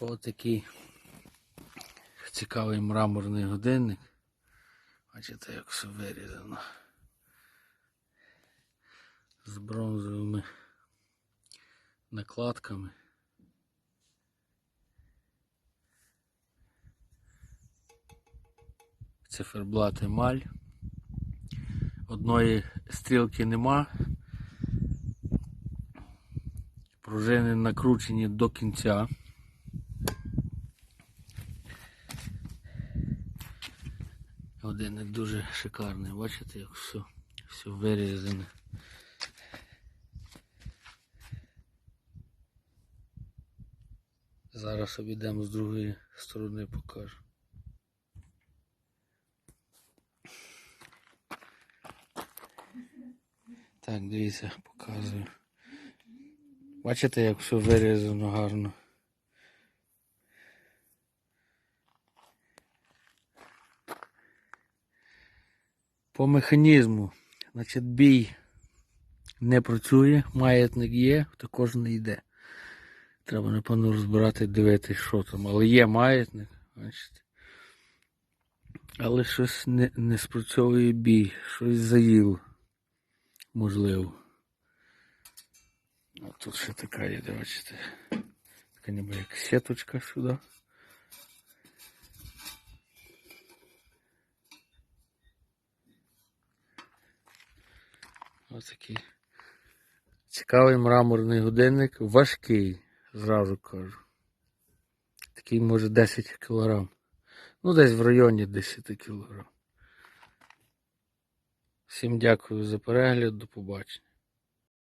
Ось такий цікавий мраморний годинник. Бачите, як все вирізано. З бронзовими накладками. Циферблат емаль. Одної стрілки нема. Пружини накручені до кінця. Годинник дуже шикарний. Бачите, як все, все вирізане. Зараз обійдемо з другої сторони покажу. Так, дивіться, показую. Бачите, як все вирізано гарно. По механізму, значить, бій не працює, маятник є, також не йде. Треба, напевно, розбирати, дивитися, що там. Але є маятник, бачите. Але щось не, не спрацьовує бій, щось заїло. Можливо. А тут ще така є, бачите. Така ніби як сіточка сюди. Ось такий цікавий мраморний годинник, важкий, зразу кажу. Такий може 10 кг. Ну, десь в районі 10 кг. Всім дякую за перегляд, до побачення.